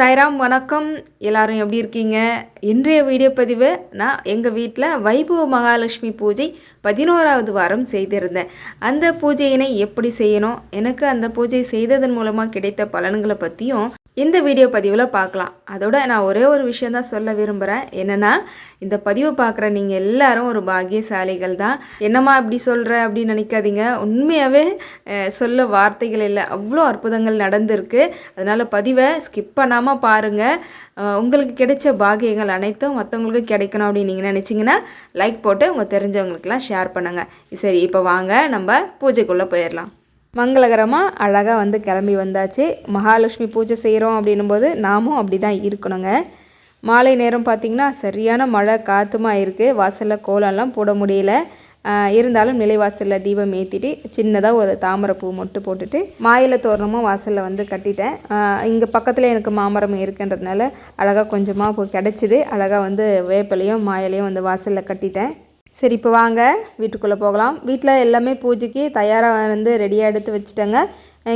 சாய்ராம் வணக்கம். எல்லாரும் எப்படி இருக்கீங்க? இன்றைய வீடியோ பதிவு நான் எங்கள் வீட்டில் வைபவ மகாலட்சுமி பூஜை பதினோராவது வாரம் செய்திருந்தேன். அந்த பூஜையினை எப்படி செய்யணும்? எனக்கு அந்த பூஜை செய்ததன் மூலமாக கிடைத்த பலன்களை பற்றியும் இந்த வீடியோ பதிவில் பார்க்கலாம். அதோட நான் ஒரே ஒரு விஷயந்தான் சொல்ல விரும்புகிறேன் என்னென்னா இந்த பதிவை பார்க்குற நீங்கள் எல்லாரும் ஒரு பாக்கியசாலிகள் தான். என்னம்மா இப்படி சொல்கிற அப்படின்னு நினைக்காதீங்க. உண்மையாகவே சொல்ல வார்த்தைகள் இல்லை. அவ்வளோ அற்புதங்கள் நடந்திருக்கு. அதனால் பதிவை ஸ்கிப் பண்ணாமல் பாருங்கள் உங்களுக்கு கிடைச்ச பாக்கியங்கள் அனைத்தும் மற்றவங்களுக்கு கிடைக்கணும் அப்படின்னு நீங்கள் நினச்சிங்கன்னா லைக் போட்டு உங்கள் தெரிஞ்சவங்களுக்கெல்லாம் ஷேர் பண்ணுங்கள் சரி இப்போ வாங்க. நம்ம பூஜைக்குள்ளே போயிடலாம். மங்களகரமாக அழகாக வந்து கிளம்பி வந்தாச்சு. மகாலட்சுமி பூஜை செய்கிறோம் அப்படின்னும்போது நாமும் அப்படி தான் இருக்கணுங்க. மாலை நேரம் பார்த்திங்கன்னா சரியான மழை காற்றுமா இருக்குது வாசலில் கோலம்லாம் போட முடியல. இருந்தாலும் நிலைவாசலில் தீபம் ஏற்றிட்டு சின்னதாக ஒரு தாமரை பூ மட்டும் போட்டுட்டு மாயில தோரணமும் வாசலில் வந்து கட்டிட்டேன். இங்கே பக்கத்தில் எனக்கு மாமரம் இருக்குன்றதுனால அழகாக கொஞ்சமாக பூ கிடச்சிது. அழகாக வந்து வேப்பிலையும் மாயிலையும் வந்து வாசலில் கட்டிட்டேன். சரி இப்போ வாங்க. வீட்டுக்குள்ளே போகலாம். வீட்டில் எல்லாமே பூஜைக்கு தயாராக வந்து ரெடியாக எடுத்து வச்சுட்டேங்க.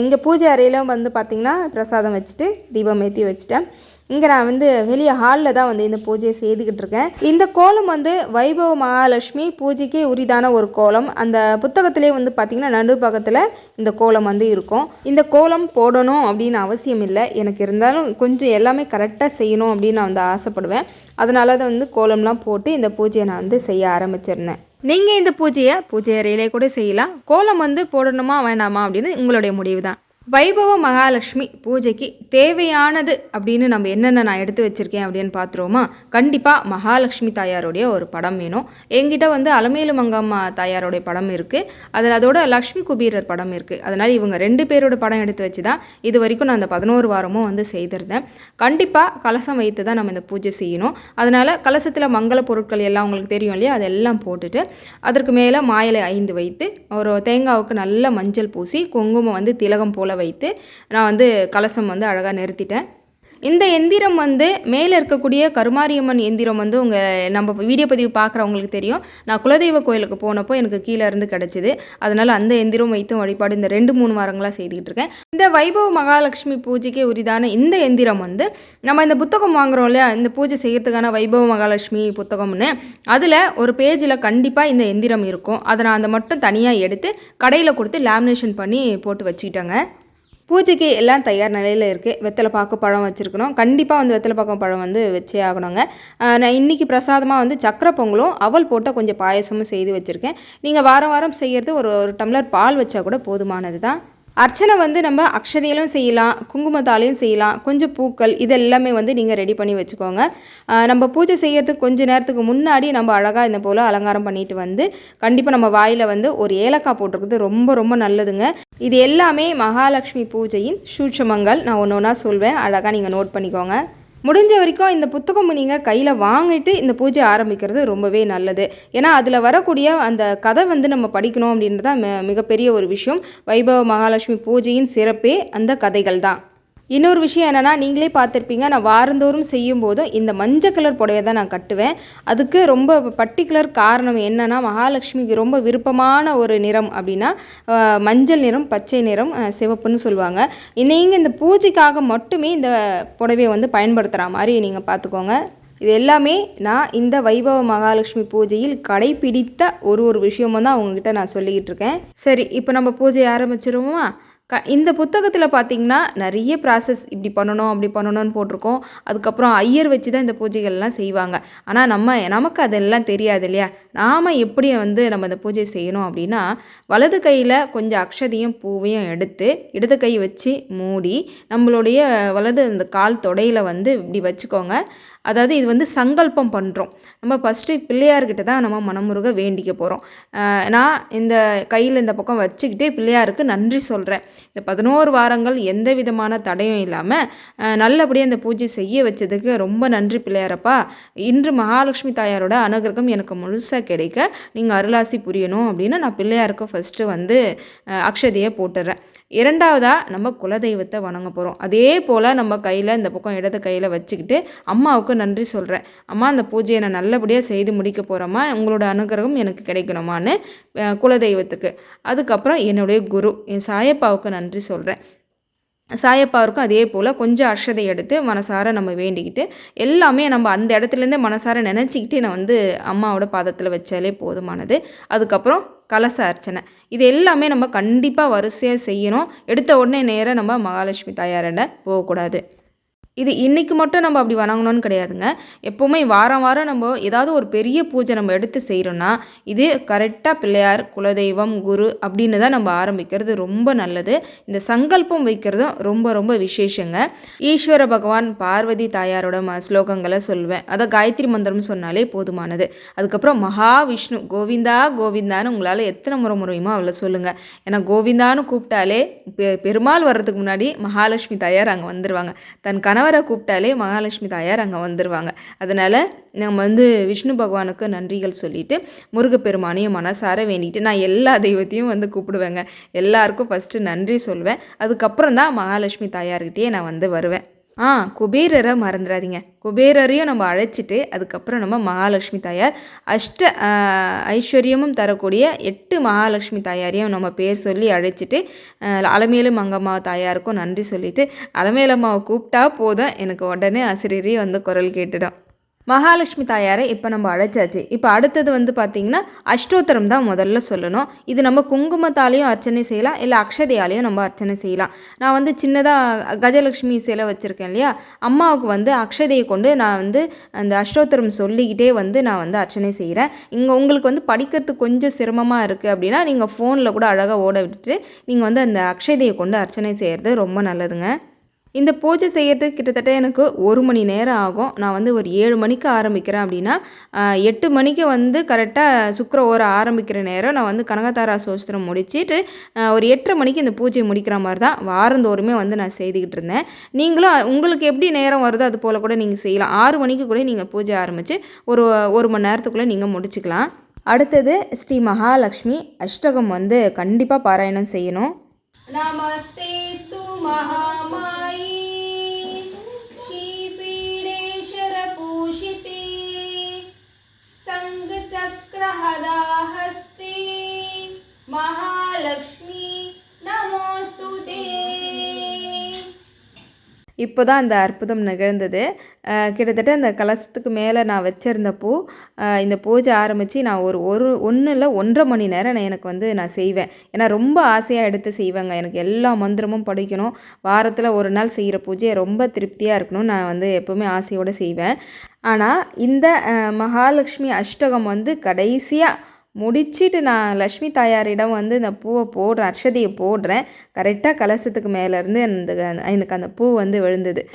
இங்கே பூஜை அறையிலும் வந்து பார்த்திங்கன்னா பிரசாதம் வச்சுட்டு தீபம் ஏற்றி வச்சுட்டேன். இங்கே நான் வந்து வெளியே ஹாலில் தான் வந்து இந்த பூஜையை செய்துக்கிட்டு இருக்கேன். இந்த கோலம் வந்து வைபவ மகாலட்சுமி பூஜைக்கே உரிதான ஒரு கோலம். அந்த புத்தகத்திலே வந்து பார்த்திங்கன்னா நடு பக்கத்தில் இந்த கோலம் வந்து இருக்கும். இந்த கோலம் போடணும் அப்படின்னு அவசியம் இல்லை. எனக்கு இருந்தாலும் கொஞ்சம் எல்லாமே கரெக்டாக செய்யணும் அப்படின்னு நான் வந்து ஆசைப்படுவேன். அதனால தான் வந்து கோலம்லாம் போட்டு இந்த பூஜையை நான் வந்து செய்ய ஆரம்பிச்சிருந்தேன். நீங்கள் இந்த பூஜையை பூஜை அறையிலே கூட செய்யலாம். கோலம் வந்து போடணுமா வேண்டாமா அப்படின்னு உங்களுடைய முடிவு தான் வைபவ மகாலட்சுமி பூஜைக்கு தேவையானது அப்படின்னு நம்ம என்னென்ன நான் எடுத்து வச்சுருக்கேன் அப்படின்னு பார்த்துருவோமா? கண்டிப்பாக மகாலட்சுமி தாயாருடைய ஒரு படம் வேணும். என்கிட்ட வந்து அலமேலு மங்கம்மா தாயாருடைய படம் இருக்குது அதில் அதோட லக்ஷ்மி குபீரர் படம் இருக்குது அதனால் இவங்க ரெண்டு பேரோட படம் எடுத்து வச்சு தான் இது வரைக்கும் நான் அந்த பதினோரு வாரமும் வந்து செய்திருந்தேன். கண்டிப்பாக கலசம் வைத்து தான் நம்ம இந்த பூஜை செய்யணும். அதனால் கலசத்தில் மங்கள பொருட்கள் எல்லாம் உங்களுக்கு தெரியும் இல்லையா? அதெல்லாம் போட்டுட்டு அதற்கு மேலே மாயலை ஐந்து வைத்து ஒரு தேங்காவுக்கு நல்ல மஞ்சள் பூசி குங்குமம் வந்து திலகம் போல் வைத்து நான் வந்து கலசம் வந்து அழகாக நிறுத்திட்டேன். இந்த எந்திரம் வந்து மேலே இருக்கக்கூடிய கருமாரியம்மன் எந்திரம் வந்து உங்கள் நம்ம வீடியோ பதிவு பார்க்குறவங்களுக்கு தெரியும். நான் குலதெய்வ கோயிலுக்கு போனப்போ எனக்கு கீழே இருந்து கிடச்சிது. அதனால் அந்த எந்திரம் வைத்தும் வழிபாடு இந்த ரெண்டு மூணு வாரங்களாக செய்துக்கிட்டு இருக்கேன். இந்த வைபவ மகாலட்சுமி பூஜைக்கு உரிதான இந்த எந்திரம் வந்து நம்ம இந்த புத்தகம் வாங்குறோம் இல்லையா? இந்த பூஜை செய்கிறதுக்கான வைபவ மகாலட்சுமி புத்தகம்னு. அதில் ஒரு பேஜில் கண்டிப்பாக இந்த எந்திரம் இருக்கும். அதை நான் அதை மட்டும் தனியாக எடுத்து கடையில் கொடுத்து லேமினேஷன் பண்ணி போட்டு வச்சுக்கிட்டேங்க. பூஜைக்கு எல்லாம் தயார் நிலையில் இருக்குது வெத்தலை பாக்கு பழம் வச்சுருக்கணும். கண்டிப்பாக வந்து வெத்தலை பாக்கு பழம் வந்து வச்சே ஆகணுங்க. நான் இன்றைக்கி பிரசாதமாக வந்து சக்கரை பொங்கலும் அவல் போட்ட கொஞ்சம் பாயசமும் செய்து வச்சுருக்கேன். நீங்கள் வாரம் வாரம் செய்கிறது ஒரு ஒரு டம்ளர் பால் வச்சா கூட போதுமானது தான் அர்ச்சனை வந்து நம்ம அக்ஷதையிலும் செய்யலாம் குங்குமத்தாலையும் செய்யலாம். கொஞ்சம் பூக்கள் இதெல்லாமே வந்து நீங்கள் ரெடி பண்ணி வச்சுக்கோங்க. நம்ம பூஜை செய்யறதுக்கு கொஞ்ச நேரத்துக்கு முன்னாடி நம்ம அழகாக இந்த போல் அலங்காரம் பண்ணிட்டு வந்து கண்டிப்பாக நம்ம வாயில் வந்து ஒரு ஏலக்காய் போட்டிருக்குது ரொம்ப ரொம்ப நல்லதுங்க. இது எல்லாமே மகாலட்சுமி பூஜையின் சூட்சமங்கள். நான் ஒன்று ஒன்றா சொல்வேன். அழகாக நீங்கள் நோட் பண்ணிக்கோங்க. முடிஞ்ச வரைக்கும் இந்த புத்தகம் நீங்கள் கையில் வாங்கிட்டு இந்த பூஜை ஆரம்பிக்கிறது ரொம்பவே நல்லது. ஏன்னா அதில் வரக்கூடிய அந்த கதை வந்து நம்ம படிக்கணும் அப்படின்றது தான் மிகப்பெரிய ஒரு விஷயம். வைபவ மகாலட்சுமி பூஜையின் சிறப்பே அந்த கதைகள் தான். இன்னொரு விஷயம் என்னென்னா நீங்களே பார்த்துருப்பீங்க. நான் வாரந்தோறும் செய்யும் போதும் இந்த மஞ்சள் கலர் புடவை தான் நான் கட்டுவேன். அதுக்கு ரொம்ப பர்டிகுலர் காரணம் என்னென்னா மகாலட்சுமிக்கு ரொம்ப விருப்பமான ஒரு நிறம் அப்படின்னா மஞ்சள் நிறம் பச்சை நிறம் சிவப்புன்னு சொல்லுவாங்க. நீங்கள் இந்த பூஜைக்காக மட்டுமே இந்த புடவையை வந்து பயன்படுத்துகிற மாதிரி நீங்கள் பார்த்துக்கோங்க. இது எல்லாமே நான் இந்த வைபவ மகாலட்சுமி பூஜையில் கடைபிடித்த ஒரு ஒரு விஷயமும் தான் உங்ககிட்ட நான் சொல்லிக்கிட்டு இருக்கேன். சரி இப்போ நம்ம பூஜையை ஆரம்பிச்சிருவோமா? க இந்த புத்தகத்தில் பார்த்தீங்கன்னா நிறைய ப்ராசஸ் இப்படி பண்ணணும் அப்படி பண்ணணும்னு போட்டிருக்கோம். அதுக்கப்புறம் ஐயர் வச்சு தான் இந்த பூஜைகள்லாம் செய்வாங்க. ஆனால் நம்ம நமக்கு அதெல்லாம் தெரியாது இல்லையா? நாம் எப்படி வந்து நம்ம இந்த பூஜை செய்யணும் அப்படின்னா வலது கையில் கொஞ்சம் அக்ஷதையும் பூவையும் எடுத்து இடது கை வச்சு மூடி நம்மளுடைய வலது அந்த கால் தொடையில் வந்து இப்படி வச்சுக்கோங்க. அதாவது இது வந்து சங்கல்பம் பண்ணுறோம் நம்ம ஃபஸ்ட்டு பிள்ளையார்கிட்ட தான் நம்ம மனமுருக வேண்டிக்க போகிறோம் நான் இந்த கையில் இந்த பக்கம் வச்சுக்கிட்டே பிள்ளையாருக்கு நன்றி சொல்கிறேன் இந்த பதினோரு வாரங்கள் எந்த விதமான தடையும் இல்லாமல் நல்லபடியாக இந்த பூஜை செய்ய வச்சதுக்கு ரொம்ப நன்றி பிள்ளையாரப்பா. இன்று மகாலட்சுமி தாயாரோட அனுகிரகம் எனக்கு முழுசாக கிடைக்க நீங்கள் அருளாசி புரியணும் அப்படின்னு நான் பிள்ளையாருக்கு ஃபஸ்ட்டு வந்து அக்ஷதையை போட்டுடுறேன் இரண்டாவதாக நம்ம குலதெய்வத்தை வணங்க போகிறோம் அதே போல் நம்ம கையில் இந்த பக்கம் இடது கையில் வச்சுக்கிட்டு அம்மாவுக்கு நன்றி சொல்கிறேன் அம்மா அந்த பூஜையை நான் நல்லபடியாக செய்து முடிக்க போகிறோமா உங்களோட அனுகிரகம் எனக்கு கிடைக்கணுமான்னு குலதெய்வத்துக்கு. அதுக்கப்புறம் என்னுடைய குரு என் சாயப்பாவுக்கு நன்றி சொல்கிறேன் சாயப்பாருக்கும் அதே போல் கொஞ்சம் அர்ஷதை எடுத்து மனசார நம்ம வேண்டிக்கிட்டு எல்லாமே நம்ம அந்த இடத்துலேருந்தே மனசார நினச்சிக்கிட்டு நான் வந்து அம்மாவோட பாதத்தில் வச்சாலே போதுமானது. அதுக்கப்புறம் கலச அர்ச்சனை. இது எல்லாமே நம்ம கண்டிப்பாக வரிசையாக செய்யணும். எடுத்த உடனே நேராக நம்ம மகாலட்சுமி தாயாரிட போகக்கூடாது. இது இன்றைக்கி மட்டும் நம்ம அப்படி வணங்கணும்னு கிடையாதுங்க. எப்போவுமே வாரம் வாரம் நம்ம ஏதாவது ஒரு பெரிய பூஜை நம்ம எடுத்து செய்கிறோன்னா இது கரெக்டாக பிள்ளையார் குலதெய்வம் குரு அப்படின்னு தான் நம்ம ஆரம்பிக்கிறது ரொம்ப நல்லது. இந்த சங்கல்பம் வைக்கிறதும் ரொம்ப ரொம்ப விசேஷங்க. ஈஸ்வர பகவான் பார்வதி தாயாரோட ம ஸ்லோகங்களை சொல்வேன் அதை காயத்ரி மந்திரம் சொன்னாலே போதுமானது. அதுக்கப்புறம் மகாவிஷ்ணு கோவிந்தா கோவிந்தான்னு உங்களால் எத்தனை முறை முறையுமோ அவளை சொல்லுங்கள் ஏன்னா கோவிந்தான்னு கூப்பிட்டாலே பெ பெருமாள் வர்றதுக்கு முன்னாடி மகாலட்சுமி தாயார் அங்கே வந்துடுவாங்க தன் கணவர் கணவரை கூப்பிட்டாலே மகாலட்சுமி தாயார் அங்கே வந்துடுவாங்க அதனால் நம்ம வந்து விஷ்ணு பகவானுக்கு நன்றிகள் சொல்லிவிட்டு முருகப்பெருமானையும் மனசார வேண்டிட்டு நான் எல்லா தெய்வத்தையும் வந்து கூப்பிடுவேங்க. எல்லாருக்கும் ஃபஸ்ட்டு நன்றி சொல்வேன். அதுக்கப்புறம் தான் மகாலட்சுமி தாயார்கிட்டேயே நான் வந்து வருவேன். ஆ குபேரரை மறந்துடாதீங்க. குபேரரையும் நம்ம அழைச்சிட்டு அதுக்கப்புறம் நம்ம மகாலட்சுமி தாயார் அஷ்ட ஐஸ்வர்யமும் தரக்கூடிய எட்டு மகாலட்சுமி தாயாரையும் நம்ம பேர் சொல்லி அழைச்சிட்டு அலமேலு மங்கம்மா தாயாருக்கும் நன்றி சொல்லிவிட்டு அலமேலம்மாவை கூப்பிட்டா போதும். எனக்கு உடனே ஆசிரியரே வந்து குரல் கேட்டுடும். மகாலட்சுமி தாயாரை இப்போ நம்ம அழைச்சாச்சு. இப்போ அடுத்தது வந்து பார்த்திங்கன்னா அஷ்டோத்தரம் தான் முதல்ல சொல்லணும். இது நம்ம குங்குமத்தாலேயும் அர்ச்சனை செய்யலாம். இல்லை அக்ஷதையாலேயும் நம்ம அர்ச்சனை செய்யலாம். நான் வந்து சின்னதாக கஜலட்சுமி சிலை வச்சுருக்கேன் இல்லையா? அம்மாவுக்கு வந்து அக்ஷதையை கொண்டு நான் வந்து அந்த அஷ்டோத்தரம் சொல்லிக்கிட்டே வந்து நான் வந்து அர்ச்சனை செய்கிறேன் இங்கே உங்களுக்கு வந்து படிக்கிறதுக்கு கொஞ்சம் சிரமமாக இருக்குது அப்படின்னா நீங்கள் ஃபோனில் கூட அழகாக ஓட விட்டுட்டு நீங்கள் வந்து அந்த அக்ஷதையை கொண்டு அர்ச்சனை செய்கிறது ரொம்ப நல்லதுங்க. இந்த பூஜை செய்கிறதுக்கு கிட்டத்தட்ட எனக்கு ஒரு மணி நேரம் ஆகும். நான் வந்து ஒரு ஏழு மணிக்கு ஆரம்பிக்கிறேன் அப்படின்னா எட்டு மணிக்கு வந்து கரெக்டாக சுக்கர ஓரம் ஆரம்பிக்கிற நேரம் நான் வந்து கனகதாரா சோஸ்திரம் முடிச்சுட்டு ஒரு எட்டரை மணிக்கு இந்த பூஜையை முடிக்கிற மாதிரி தான் வாரந்தோறுமே வந்து நான் செய்துக்கிட்டு இருந்தேன். நீங்களும் உங்களுக்கு எப்படி நேரம் வருதோ அது போல் கூட நீங்கள் செய்யலாம். ஆறு மணிக்கு கூட நீங்கள் பூஜை ஆரம்பித்து ஒரு ஒரு மணி நேரத்துக்குள்ளே நீங்கள் முடிச்சுக்கலாம். அடுத்தது ஸ்ரீ மகாலட்சுமி அஷ்டகம் வந்து கண்டிப்பாக பாராயணம் செய்யணும். நமஸ்தேஸ்து மகாமா மகாலக்ஷ்மி நமோஸ்து இப்போ தான் அந்த அற்புதம் நிகழ்ந்தது. கிட்டத்தட்ட அந்த கலசத்துக்கு மேலே நான் வச்சுருந்த பூ இந்த பூஜை ஆரம்பித்து நான் ஒரு ஒரு ஒன்று இல்லை ஒன்றரை மணி நேரம் நான் எனக்கு வந்து நான் செய்வேன். ஏன்னா ரொம்ப ஆசையாக எடுத்து செய்வேங்க. எனக்கு எல்லா மந்திரமும் படிக்கணும். வாரத்தில் ஒரு நாள் செய்கிற பூஜையை ரொம்ப திருப்தியாக இருக்கணும் நான் வந்து எப்போவுமே ஆசையோடு செய்வேன். ஆனால் இந்த மகாலட்சுமி அஷ்டகம் வந்து கடைசியாக முடிச்சுட்டு நான் லக்ஷ்மி தாயாரிடம் வந்து இந்த பூவை போடுறேன் அர்ஷதியை போடுறேன். கரெக்டாக கலசத்துக்கு மேலேருந்து அந்த எனக்கு அந்த பூ வந்து விழுந்தது.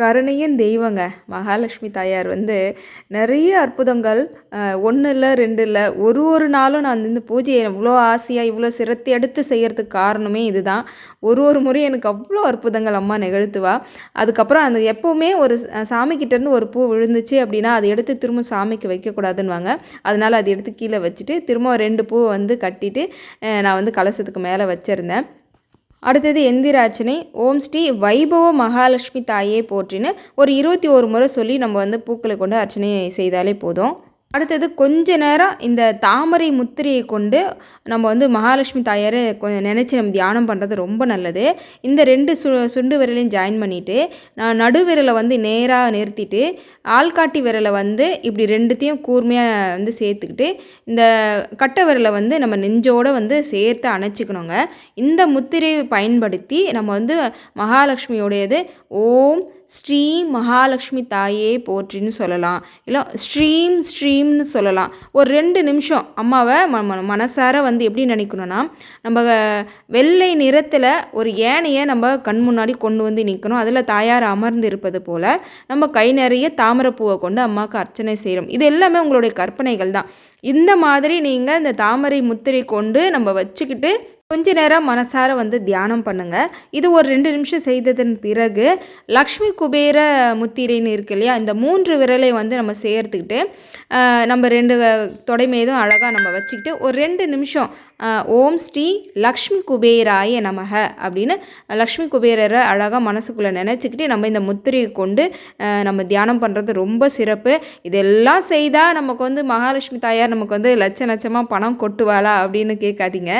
கருணையும் தெய்வங்க. மகாலட்சுமி தாயார் வந்து நிறைய அற்புதங்கள் ஒன்று இல்லை ரெண்டு இல்லை ஒரு ஒரு நாளும் நான் இந்த பூஜையை இவ்வளோ ஆசையாக இவ்வளோ சிரத்தி எடுத்து செய்கிறதுக்கு காரணமே இதுதான். ஒரு ஒரு முறையும் எனக்கு அவ்வளோ அற்புதங்கள் அம்மா நிகழ்த்துவா. அதுக்கப்புறம் அந்த எப்போவுமே ஒரு சாமிக்கிட்டேருந்து ஒரு பூ விழுந்துச்சு அப்படின்னா அதை எடுத்து திரும்ப சாமிக்கு வைக்கக்கூடாதுன்னுவாங்க. அதனால் அதை எடுத்து கீழே வச்சுட்டு திரும்ப ரெண்டு பூ வந்து கட்டிட்டு நான் வந்து கலசத்துக்கு மேலே வச்சுருந்தேன். அடுத்தது எந்திரார்ச்சனை ஓம் ஸ்ரீ வைபவ மகாலட்சுமி தாயே போற்றின்னு ஒரு இருபத்தி ஒரு முறை சொல்லி நம்ம வந்து பூக்களை கொண்டு அர்ச்சனை செய்தாலே போதும். அடுத்தது கொஞ்ச நேரம் இந்த தாமரை முத்திரையை கொண்டு நம்ம வந்து மகாலட்சுமி தாயாரை கொஞ்சம் நினச்சி நம்ம தியானம் பண்ணுறது ரொம்ப நல்லது. இந்த ரெண்டு சு சுண்டு விரலையும் ஜாயின் பண்ணிவிட்டு நான் நடு விரலை வந்து நேராக நிறுத்திட்டு ஆள்காட்டி விரலை வந்து இப்படி ரெண்டுத்தையும் கூர்மையாக வந்து சேர்த்துக்கிட்டு இந்த கட்டை விரலை வந்து நம்ம நெஞ்சோடு வந்து சேர்த்து அணைச்சிக்கணுங்க. இந்த முத்திரையை பயன்படுத்தி நம்ம வந்து மகாலட்சுமியோடையது ஓம் ஸ்ரீ மகாலட்சுமி தாயே போற்றின்னு சொல்லலாம். இல்லை ஸ்ட்ரீம் ஸ்ட்ரீம்னு சொல்லலாம். ஒரு ரெண்டு நிமிஷம் அம்மாவை ம மனசார வந்து எப்படி நினைக்கணும்னா நம்ம வெள்ளை நிறத்தில் ஒரு ஏனையை நம்ம கண் முன்னாடி கொண்டு வந்து நிற்கணும் அதில் தாயார் அமர்ந்து இருப்பது போல் நம்ம கை நிறைய தாமரைப்பூவை கொண்டு அம்மாவுக்கு அர்ச்சனை செய்கிறோம் இது எல்லாமே உங்களுடைய கற்பனைகள் தான். இந்த மாதிரி நீங்கள் இந்த தாமரை முத்திரை கொண்டு நம்ம வச்சுக்கிட்டு கொஞ்ச நேரம் மனசார வந்து தியானம் பண்ணுங்கள் இது ஒரு ரெண்டு நிமிஷம் செய்ததன் பிறகு லக்ஷ்மி குபேர முத்திரைன்னு இருக்கு இல்லையா இந்த மூன்று விரலை வந்து நம்ம சேர்த்துக்கிட்டு நம்ம ரெண்டு தொடைமையதும் அழகாக நம்ம வச்சுக்கிட்டு ஒரு ரெண்டு நிமிஷம் ஓம் ஸ்ரீ லக்ஷ்மி குபேராய நமக அப்படின்னு லக்ஷ்மி குபேரரை அழகாக மனசுக்குள்ளே நினச்சிக்கிட்டு நம்ம இந்த முத்திரையை கொண்டு நம்ம தியானம் பண்ணுறது ரொம்ப சிறப்பு. இதெல்லாம் செய்தால் நமக்கு வந்து மகாலட்சுமி தாயார் நமக்கு வந்து லட்ச லட்சமாக பணம் கொட்டுவாளா அப்படின்னு கேட்காதீங்க.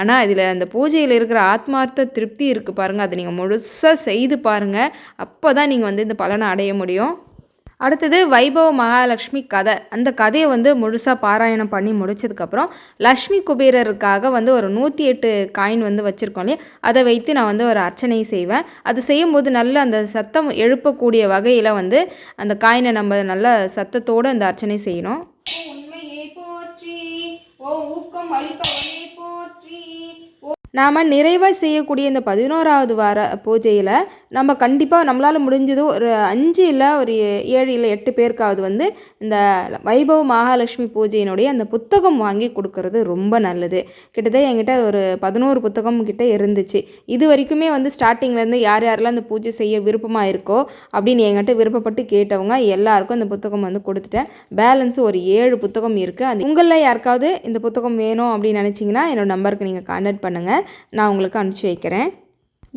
ஆனால் இதில் அந்த பூஜையில் இருக்கிற ஆத்மார்த்த திருப்தி இருக்குது பாருங்கள் அதை நீங்கள் முழுசாக செய்து பாருங்கள் அப்போ தான் நீங்கள் வந்து இந்த பலனை அடைய முடியும். அடுத்தது வைபவ மகாலட்சுமி கதை. அந்த கதையை வந்து முழுசாக பாராயணம் பண்ணி முடிச்சதுக்கப்புறம் லக்ஷ்மி குபேரருக்காக வந்து ஒரு நூற்றி எட்டு காயின் வந்து வச்சுருக்கோம் இல்லையா? அதை வைத்து நான் வந்து ஒரு அர்ச்சனை செய்வேன். அது செய்யும்போது நல்ல அந்த சத்தம் எழுப்பக்கூடிய வகையில் வந்து அந்த காயினை நம்ம நல்ல சத்தத்தோடு அந்த அர்ச்சனை செய்யணும். உண்மையை போற்றி ஓ ஊக்கம் அளிப்பவனே நாம் நிறைவாக செய்யக்கூடிய இந்த பதினோராவது வார பூஜையில் நம்ம கண்டிப்பாக நம்மளால் முடிஞ்சது ஒரு அஞ்சு இல்லை ஒரு ஏழு இல்லை எட்டு பேருக்காவது வந்து இந்த வைபவ மகாலட்சுமி பூஜையினுடைய அந்த புத்தகம் வாங்கி கொடுக்கறது ரொம்ப நல்லது. கிட்டத்தட்ட என்கிட்ட ஒரு பதினோரு புத்தகம் கிட்டே இருந்துச்சு. இது வரைக்குமே வந்து ஸ்டார்டிங்லேருந்து யார் யாரெல்லாம் அந்த பூஜை செய்ய விருப்பமாக இருக்கோ அப்படின்னு என்கிட்ட விருப்பப்பட்டு கேட்டவங்க எல்லாருக்கும் அந்த புத்தகம் வந்து கொடுத்துட்டேன். பேலன்ஸ் ஒரு ஏழு புத்தகம் இருக்குது அது உங்களில் யாருக்காவது இந்த புத்தகம் வேணும் அப்படின்னு நினச்சிங்கன்னா என்னோடய நம்பருக்கு நீங்கள் கான்டாக்ட் பண்ணுங்கள் நான் உங்களுக்கு அனுப்பிச்சி வைக்கிறேன்.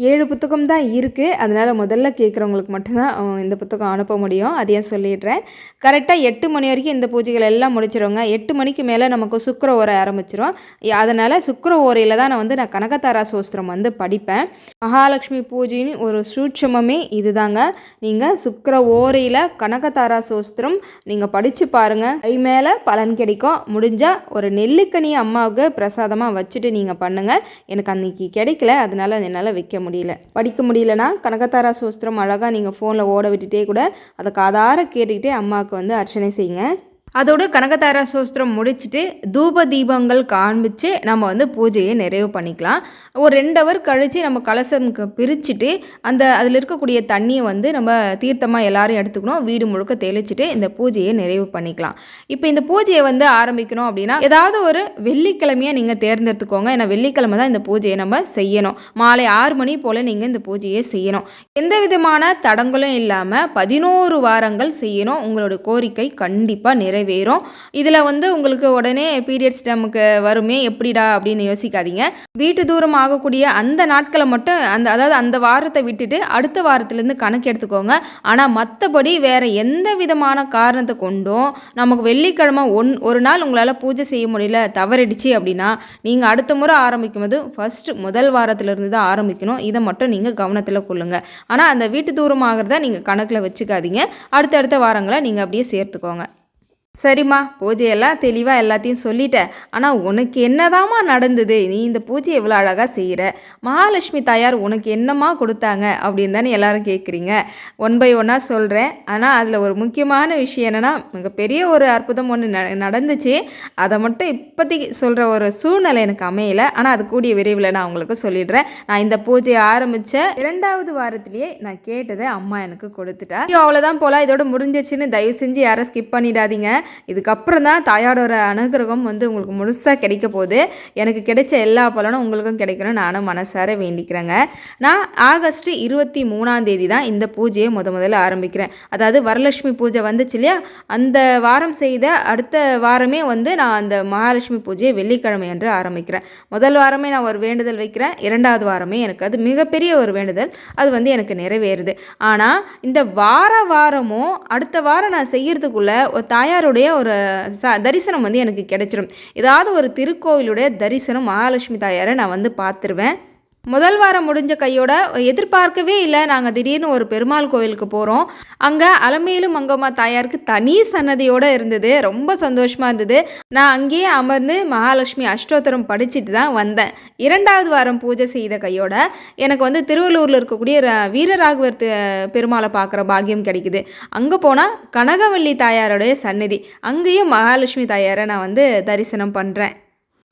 ஏழு புத்தகம் தான் இருக்குது அதனால் முதல்ல கேட்குறவங்களுக்கு மட்டும்தான் இந்த புத்தகம் அனுப்ப முடியும். அதையும் சொல்லிடுறேன். கரெக்டாக எட்டு மணி வரைக்கும் இந்த பூஜைகள் எல்லாம் முடிச்சிருவாங்க. எட்டு மணிக்கு மேலே நமக்கு சுக்கர ஓரை ஆரம்பிச்சிரும். அதனால் சுக்கர ஓரையில் தான் நான் வந்து நான் கனகதாரா சோஸ்திரம் வந்து படிப்பேன். மகாலட்சுமி பூஜையின் ஒரு சூட்சமமே இதுதாங்க. நீங்கள் சுக்கர ஓரையில் கனகதாரா சோஸ்திரம் நீங்கள் படித்து பாருங்கள் கை மேலே பலன் கிடைக்கும். முடிஞ்சால் ஒரு நெல்லிக்கனி அம்மாவுக்கு பிரசாதமாக வச்சுட்டு நீங்கள் பண்ணுங்கள் எனக்கு அன்றைக்கி கிடைக்கல. அதனால் என்னால் வைக்க முடியல. படிக்க முடியலன்னா கனகதாரா சோஸ்திரம் அழகாக நீங்கள் ஃபோனில் ஓட விட்டுட்டே கூட அதை காதார கேட்டுக்கிட்டே அம்மாவுக்கு வந்து அர்ச்சனை செய்யுங்க. அதோடு கனகதாரா சோஸ்திரம் முடிச்சுட்டு தூப தீபங்கள் காண்பித்து நம்ம வந்து பூஜையை நிறைவு பண்ணிக்கலாம். ஒரு ரெண்டு ஹவர் கழித்து நம்ம கலசம் பிரிச்சுட்டு அந்த அதில் இருக்கக்கூடிய தண்ணியை வந்து நம்ம தீர்த்தமாக எல்லாரும் எடுத்துக்கணும். வீடு முழுக்க தெளிச்சுட்டு இந்த பூஜையை நிறைவு பண்ணிக்கலாம். இப்போ இந்த பூஜையை வந்து ஆரம்பிக்கணும் அப்படின்னா ஏதாவது ஒரு வெள்ளிக்கிழமையை நீங்கள் தேர்ந்தெடுத்துக்கோங்க. ஏன்னா வெள்ளிக்கிழமை தான் இந்த பூஜையை நம்ம செய்யணும். மாலை ஆறு மணி போல் நீங்கள் இந்த பூஜையை செய்யணும். எந்த விதமான தடங்களும் இல்லாமல் பதினோரு வாரங்கள் செய்யணும். உங்களோட கோரிக்கை கண்டிப்பாக நிறைவேறும். இதில் வந்து உங்களுக்கு உடனே பீரியட்ஸ் நமக்கு வருமே எப்படிடா அப்படின்னு யோசிக்காதீங்க. வீட்டு தூரம் ஆகக்கூடிய அந்த நாட்களை மட்டும் அந்த அதாவது அந்த வாரத்தை விட்டுட்டு அடுத்த வாரத்துலேருந்து கணக்கு எடுத்துக்கோங்க. ஆனால் மற்றபடி வேறு எந்த விதமான காரணத்தை கொண்டும் நமக்கு வெள்ளிக்கிழமை ஒன் ஒரு நாள் உங்களால் பூஜை செய்ய முடியல தவறிடுச்சு அப்படின்னா நீங்கள் அடுத்த முறை ஆரம்பிக்கும் போது ஃபஸ்ட்டு முதல் வாரத்திலிருந்து தான் ஆரம்பிக்கணும். இதை மட்டும் நீங்கள் கவனத்தில் கொள்ளுங்கள் ஆனால் அந்த வீட்டு தூரம் ஆகிறத நீங்கள் கணக்கில் வச்சுக்காதீங்க. அடுத்தடுத்த வாரங்களை நீங்கள் அப்படியே சேர்த்துக்கோங்க. சரிம்மா பூஜையெல்லாம் தெளிவாக எல்லாத்தையும் சொல்லிட்டேன். ஆனால் உனக்கு என்னதாம்மா நடந்தது? நீ இந்த பூஜை எவ்வளோ அழகாக செய்கிற மகாலட்சுமி தாயார் உனக்கு என்னம்மா கொடுத்தாங்க? அப்படின்னு தானே எல்லாரும் கேட்குறீங்க ஒன் பை ஒன்னாக சொல்கிறேன் ஆனால் அதில் ஒரு முக்கியமான விஷயம் என்னென்னா மிகப்பெரிய ஒரு அற்புதம் ஒன்று ந நடந்துச்சு. அதை மட்டும் இப்போதைக்கு சொல்கிற ஒரு சூழ்நிலை எனக்கு அமையலை. ஆனால் அது கூடிய விரைவில் நான் உங்களுக்கு சொல்லிடுறேன். நான் இந்த பூஜையை ஆரம்பித்த இரண்டாவது வாரத்திலேயே நான் கேட்டதை அம்மா எனக்கு கொடுத்துட்டா. அவ்வளோதான் போல. இதோட முடிஞ்சிச்சுன்னு தயவு செஞ்சு யாரும் ஸ்கிப் பண்ணிடாதீங்க. இதுக்கப்புறம் தான் தாயாரோட அனுகிரகம் வந்து உங்களுக்கு முழுசாக கிடைக்க போகுது. எனக்கு கிடைச்ச எல்லா பலனும் உங்களுக்கும் கிடைக்கணும் நானும் மனசார வேண்டிக்கிறேங்க. நான் ஆகஸ்ட் இருபத்தி மூணாம் தேதி தான் இந்த பூஜையை முத முதல்ல ஆரம்பிக்கிறேன். அதாவது வரலட்சுமி பூஜை வந்துச்சு இல்லையா? அந்த வாரம் செய்த அடுத்த வாரமே வந்து நான் அந்த மகாலட்சுமி பூஜையை வெள்ளிக்கிழமை என்று ஆரம்பிக்கிறேன். முதல் வாரமே நான் ஒரு வேண்டுதல் வைக்கிறேன். இரண்டாவது வாரமே எனக்கு அது மிகப்பெரிய ஒரு வேண்டுதல். அது வந்து எனக்கு நிறைவேறுது. ஆனால் இந்த வார வாரமும் அடுத்த வாரம் நான் செய்கிறதுக்குள்ளே ஒரு தாயாருடைய ஒரு ச தரிசனம் வந்து எனக்கு கிடச்சிரும். ஏதாவது ஒரு திருக்கோவிலுடைய தரிசனம் மகாலட்சுமி தாயாரை நான் வந்து பார்த்துருவேன். முதல் வாரம் முடிஞ்ச கையோட எதிர்பார்க்கவே இல்லை. நாங்கள் திடீர்னு ஒரு பெருமாள் கோவிலுக்கு போகிறோம் அங்கே அலமேலு மங்கம்மா தாயாருக்கு தனி சன்னதியோடு இருந்தது. ரொம்ப சந்தோஷமாக இருந்தது. நான் அங்கேயே அமர்ந்து மகாலட்சுமி அஷ்டோத்தரம் படிச்சுட்டு தான் வந்தேன். இரண்டாவது வாரம் பூஜை செய்த கையோட எனக்கு வந்து திருவள்ளூரில் இருக்கக்கூடிய ர- வீரராகவர் பெருமாளை பார்க்குற பாக்கியம் கிடைக்குது. அங்கே போனால் கனகவல்லி தாயாரோடைய சன்னதி அங்கேயும் மகாலட்சுமி தாயாரை நான் வந்து தரிசனம் பண்ணுறேன்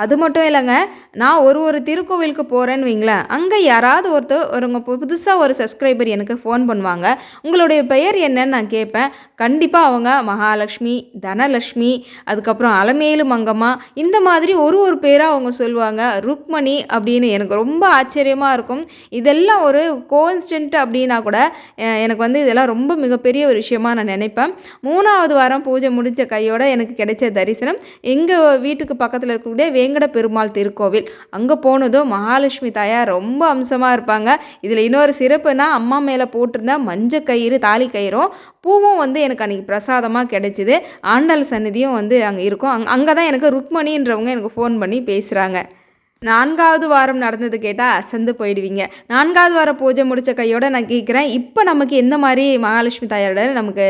அது மட்டும் இல்லைங்க நான் ஒரு ஒரு திருக்கோவிலுக்கு போகிறேன்னு வைங்களேன் அங்கே யாராவது ஒருத்தர் ஒருங்க புதுசாக ஒரு சப்ஸ்கிரைபர் எனக்கு ஃபோன் பண்ணுவாங்க உங்களுடைய பெயர் என்னன்னு நான் கேட்பேன். கண்டிப்பாக அவங்க மகாலட்சுமி தனலட்சுமி அதுக்கப்புறம் அலமேலு மங்கம்மா இந்த மாதிரி ஒரு ஒரு பேராக அவங்க சொல்லுவாங்க ருக்மணி அப்படின்னு எனக்கு ரொம்ப ஆச்சரியமாக இருக்கும். இதெல்லாம் ஒரு கோன்ஸ்டன்ட் அப்படின்னா கூட எனக்கு வந்து இதெல்லாம் ரொம்ப மிகப்பெரிய ஒரு விஷயமா நான் நினைப்பேன். மூணாவது வாரம் பூஜை முடிஞ்ச கையோடு எனக்கு கிடைச்ச தரிசனம் எங்கள் வீட்டுக்கு பக்கத்தில் இருக்கக்கூடிய வேங்கட பெருமாள் திருக்கோவில். அங்கே போனதும் மகாலட்சுமி தாயார் ரொம்ப அம்சமாக இருப்பாங்க. இதில் இன்னொரு சிறப்புனா அம்மா மேலே போட்டிருந்த மஞ்சள் கயிறு தாலி கயிறும் பூவும் வந்து எனக்கு அன்றைக்கி பிரசாதமாக கிடைச்சிது. ஆண்டாள் சந்நிதியும் வந்து அங்கே இருக்கும். அங் அங்கே தான் எனக்கு ருக்மணின்றவங்க எனக்கு ஃபோன் பண்ணி பேசுகிறாங்க நான்காவது வாரம் நடந்தது கேட்டால் அசந்து போயிடுவீங்க. நான்காவது வாரம் பூஜை முடித்த கையோட நான் கேட்குறேன் இப்போ நமக்கு எந்த மாதிரி மகாலட்சுமி தாயாரோட நமக்கு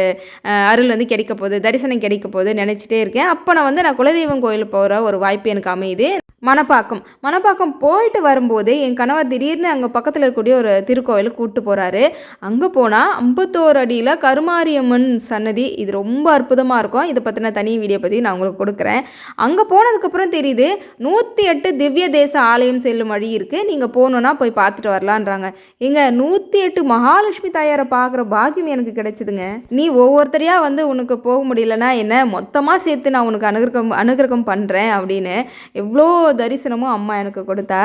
அருள் வந்து கிடைக்க போகுது தரிசனம் கிடைக்க போகுது நினச்சிட்டே இருக்கேன். அப்போ நான் வந்து நான் குலதெய்வம் கோயில் போகிற ஒரு வாய்ப்பு எனக்கு அமையுது. மணப்பாக்கம். மணப்பாக்கம் போயிட்டு வரும்போது என் கணவர் திடீர்னு அங்கே பக்கத்தில் இருக்கக்கூடிய ஒரு திருக்கோயிலுக்கு கூப்பிட்டு போகிறாரு அங்கே போனால் ஐம்பத்தோரு அடியில் கருமாரியம்மன் சன்னதி. இது ரொம்ப அற்புதமாக இருக்கும். இதை பற்றின தனி வீடியோ பற்றி நான் உங்களுக்கு கொடுக்குறேன். அங்கே போனதுக்கப்புறம் தெரியுது நூற்றி எட்டு திவ்ய தேச ஆலயம் செல்லும் வழி இருக்குது நீங்கள் போகணுன்னா போய் பார்த்துட்டு வரலான்றாங்க. எங்க நூற்றி எட்டு மகாலட்சுமி தாயாரை பார்க்குற பாக்கியம் எனக்கு கிடைச்சிதுங்க. நீ ஒவ்வொருத்தரையாக வந்து உனக்கு போக முடியலன்னா என்ன மொத்தமாக சேர்த்து நான் உனக்கு அனுகிரகம் அனுகிரகம் பண்ணுறேன் அப்படின்னு எவ்வளோ தரிசனமும் அம்மா எனக்கு கொடுத்தா.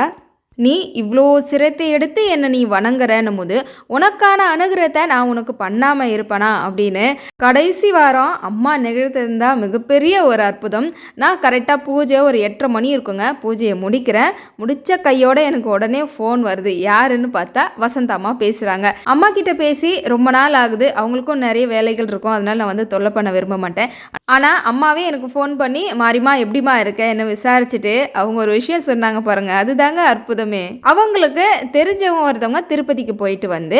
நீ இவ்வளோ சிரத்தை எடுத்து என்னை நீ வணங்குறன்னும் போது உனக்கான அனுகிரகத்தை நான் உனக்கு பண்ணாமல் இருப்பேனா அப்படின்னு கடைசி வாரம் அம்மா நிகழ்த்திருந்தா மிகப்பெரிய ஒரு அற்புதம். நான் கரெக்டாக பூஜை ஒரு எட்டரை மணி இருக்குங்க பூஜையை முடிக்கிறேன். முடித்த கையோட எனக்கு உடனே ஃபோன் வருது. யாருன்னு பார்த்தா வசந்த அம்மா பேசுகிறாங்க அம்மா கிட்ட பேசி ரொம்ப நாள் ஆகுது. அவங்களுக்கும் நிறைய வேலைகள் இருக்கும். அதனால் நான் வந்து தொல்லை பண்ண விரும்ப மாட்டேன். ஆனால் அம்மாவே எனக்கு ஃபோன் பண்ணி மாறிமா எப்படிமா இருக்க? என்ன விசாரிச்சுட்டு அவங்க ஒரு விஷயம் சொன்னாங்க பாருங்கள் அதுதாங்க அற்புதம். அவங்களுக்கு தெரிஞ்சவங்க ஒருத்தவங்க திருப்பதிக்கு போயிட்டு வந்து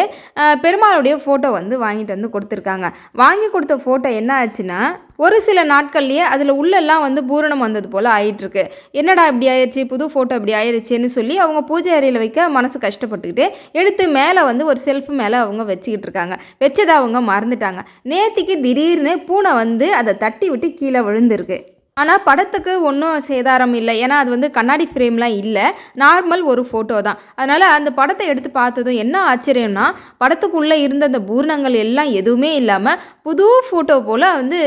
பெருமாளுடைய ஃபோட்டோ வந்து வாங்கிட்டு வந்து கொடுத்துருக்காங்க. வாங்கி கொடுத்த ஃபோட்டோ என்ன ஆச்சுன்னா ஒரு சில நாட்கள்லேயே அதில் உள்ளெல்லாம் வந்து பூரணம் வந்தது போல் ஆயிட்டுருக்கு. என்னடா இப்படி ஆயிடுச்சு புது ஃபோட்டோ இப்படி ஆயிடுச்சுன்னு சொல்லி அவங்க பூஜை அறையில் வைக்க மனசு கஷ்டப்பட்டுக்கிட்டு எடுத்து மேலே வந்து ஒரு செல்ஃப் மேலே அவங்க வச்சுக்கிட்டு இருக்காங்க. வச்சதை அவங்க மறந்துட்டாங்க. நேத்திக்கு திடீர்னு பூனை வந்து அதை தட்டி விட்டு கீழே விழுந்திருக்கு. ஆனால் படத்துக்கு ஒன்றும் சேதாரம் இல்லை. ஏன்னா அது வந்து கண்ணாடி ஃப்ரேம்லாம் இல்லை. நார்மல் ஒரு ஃபோட்டோ தான். அதனால் அந்த படத்தை எடுத்து பார்த்ததும் என்ன ஆச்சரியம்னா படத்துக்குள்ளே இருந்த அந்த பூர்ணங்கள் எல்லாம் எதுவுமே இல்லாமல் புது ஃபோட்டோ போல் வந்து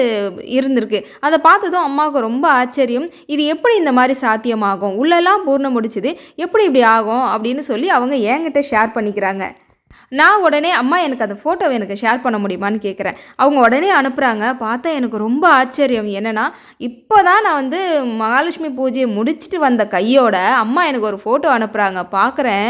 இருந்திருக்கு. அதை பார்த்ததும் அம்மாவுக்கு ரொம்ப ஆச்சரியம். இது எப்படி இந்த மாதிரி சாத்தியமாகும்? உள்ளெல்லாம் பூர்ணம் முடிச்சுது. எப்படி இப்படி ஆகும்? அப்படின்னு சொல்லி அவங்க என்கிட்ட ஷேர் பண்ணிக்கிறாங்க. நான் உடனே அம்மா எனக்கு அந்த ஃபோட்டோவை எனக்கு ஷேர் பண்ண முடியுமான்னு கேட்குறேன் அவங்க உடனே அனுப்புகிறாங்க பார்த்தா எனக்கு ரொம்ப ஆச்சரியம். என்னென்னா இப்போ தான் நான் வந்து மகாலட்சுமி பூஜையை முடிச்சுட்டு வந்த கையோட அம்மா எனக்கு ஒரு ஃபோட்டோ அனுப்புகிறாங்க பார்க்குறேன்.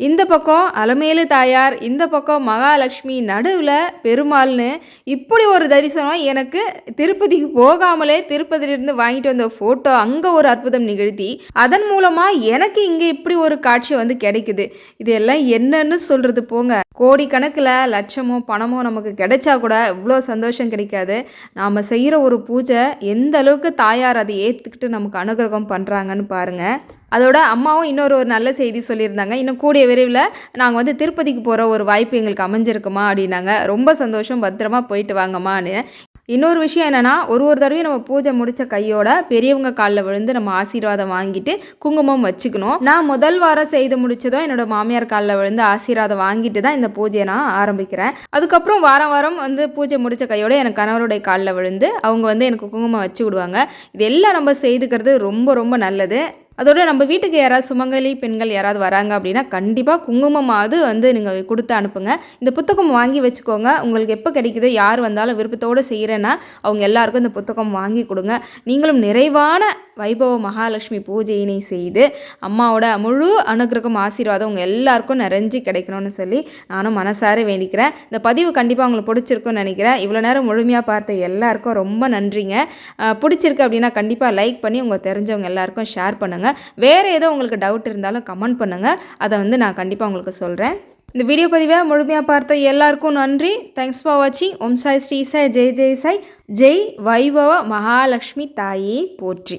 இந்த பக்கம் அலமேலு தாயார் இந்த பக்கம் மகாலட்சுமி நடுவில் பெருமாள்னு இப்படி ஒரு தரிசனம் எனக்கு திருப்பதிக்கு போகாமலே திருப்பதியிலிருந்து வாங்கிட்டு வந்த ஃபோட்டோ அங்கே ஒரு அற்புதம் நிகழ்த்தி அதன் மூலமாக எனக்கு இங்கே இப்படி ஒரு காட்சி வந்து கிடைக்குது. இது எல்லாம் என்னன்னு சொல்கிறது போங்க. கோடிக்கணக்கில் லட்சமோ பணமோ நமக்கு கிடைச்சா கூட இவ்வளோ சந்தோஷம் கிடைக்காது. நாம் செய்கிற ஒரு பூஜை எந்த அளவுக்கு தாயார் அதை ஏற்றுக்கிட்டு நமக்கு அனுகிரகம் பண்ணுறாங்கன்னு பாருங்கள் அதோட அம்மாவும் இன்னொரு ஒரு நல்ல செய்தி சொல்லியிருந்தாங்க. இன்னும் கூடிய விரைவில் நாங்கள் வந்து திருப்பதிக்கு போகிற ஒரு வாய்ப்பு எங்களுக்கு அமைஞ்சிருக்குமா அப்படின்னாங்க. ரொம்ப சந்தோஷம். பத்திரமா போயிட்டு வாங்கம்மான்னு இன்னொரு விஷயம் என்னென்னா ஒரு ஒரு தடவையும் நம்ம பூஜை முடித்த கையோட பெரியவங்க காலில் விழுந்து நம்ம ஆசீர்வாதம் வாங்கிட்டு குங்குமம் வச்சுக்கணும். நான் முதல் வாரம் செய்து முடிச்சதும் என்னோட மாமியார் காலில் விழுந்து ஆசீர்வாதம் வாங்கிட்டு தான் இந்த பூஜையை நான் ஆரம்பிக்கிறேன். அதுக்கப்புறம் வாரம் வாரம் வந்து பூஜை முடித்த கையோட எனக்கு கணவருடைய காலில் விழுந்து அவங்க வந்து எனக்கு குங்குமம் வச்சு விடுவாங்க. இது எல்லாம் நம்ம செய்துக்கிறது ரொம்ப ரொம்ப நல்லது. அதோட நம்ம வீட்டுக்கு யாராவது சுமங்கலி பெண்கள் யாராவது வராங்க அப்படின்னா கண்டிப்பாக குங்குமமாவது வந்து நீங்கள் கொடுத்து அனுப்புங்க. இந்த புத்தகம் வாங்கி வச்சுக்கோங்க. உங்களுக்கு எப்போ கிடைக்குதோ யார் வந்தாலும் விருப்பத்தோடு செய்கிறேன்னா அவங்க எல்லாருக்கும் இந்த புத்தகம் வாங்கி கொடுங்க. நீங்களும் நிறைவான வைபவ மகாலட்சுமி பூஜையினை செய்து அம்மாவோட முழு அனுகிரகம் ஆசீர்வாதம் உங்கள் எல்லாருக்கும் நிறைஞ்சு கிடைக்கணும்னு சொல்லி நானும் மனசார வேண்டிக்கிறேன். இந்த பதிவு கண்டிப்பாக உங்களுக்கு பிடிச்சிருக்குன்னு நினைக்கிறேன். இவ்வளோ நேரம் முழுமையாக பார்த்த எல்லாருக்கும் ரொம்ப நன்றிங்க. பிடிச்சிருக்கு அப்படின்னா கண்டிப்பாக லைக் பண்ணி உங்கள் தெரிஞ்சவங்க எல்லாருக்கும் ஷேர் பண்ணுங்கள் வேறு ஏதோ உங்களுக்கு டவுட் இருந்தாலும் கமெண்ட் பண்ணுங்கள் அதை வந்து நான் கண்டிப்பாக உங்களுக்கு சொல்கிறேன் இந்த வீடியோ பதிவை முழுமையாக பார்த்த எல்லாருக்கும் நன்றி. தேங்க்ஸ் ஃபார் வாட்சிங் ஓம் சாய் ஸ்ரீ சாய் ஜெய் ஜெய் சாய். ஜெய் வைபவ மகாலட்சுமி தாயே போற்றி.